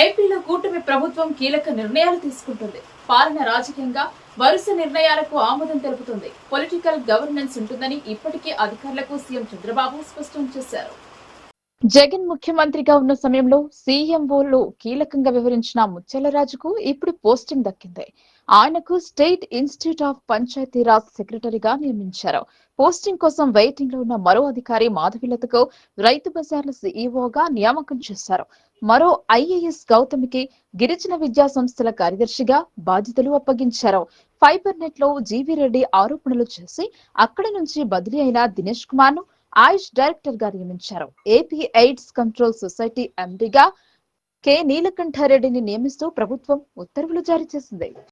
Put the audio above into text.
ఏపీలో కూటమి ప్రభుత్వం కీలక నిర్ణయాలు తీసుకుంటుంది. పాలన రాజకీయంగా వరుస నిర్ణయాలకు ఆమోదం తెలుపుతుంది. పొలిటికల్ గవర్నెన్స్ ఉంటుందని ఇప్పటికే అధికారులకు సీఎం చంద్రబాబు స్పష్టం చేశారు. జగన్ ముఖ్యమంత్రిగా ఉన్న సమయంలో సీఎంఓలు కీలకంగా వివరించిన ముచ్చలరాజుకు ఇప్పుడు పోస్టింగ్ దక్కింది. ఆయనకు స్టేట్ ఇన్స్టిట్యూట్ ఆఫ్ పంచాయతీరాజ్ సెక్రటరీగా నియమించారు. పోస్టింగ్ కోసం వెయిటింగ్లో ఉన్న మరో అధికారి మాధవిలతకు రైతు బజార్ల సీఈఓగా నియామకం చేశారు. మరో ఐఏఎస్ గౌతమికి గిరిజన విద్యా సంస్థల కార్యదర్శిగా బాధ్యతలు అప్పగించారు. ఫైబర్ నెట్లో జీవీ రెడ్డి ఆరోపణలు చేసి అక్కడి నుంచి బదిలీ అయిన దినేష్ కుమార్ను ఆయుష్ డైరెక్టర్గా నియమించారు. ఏపీ ఎయిడ్స్ కంట్రోల్ సొసైటీ ఎండిగా కె. నీలకంఠారెడ్డిని నియమిస్తూ ప్రభుత్వం ఉత్తర్వులు జారీ చేసింది.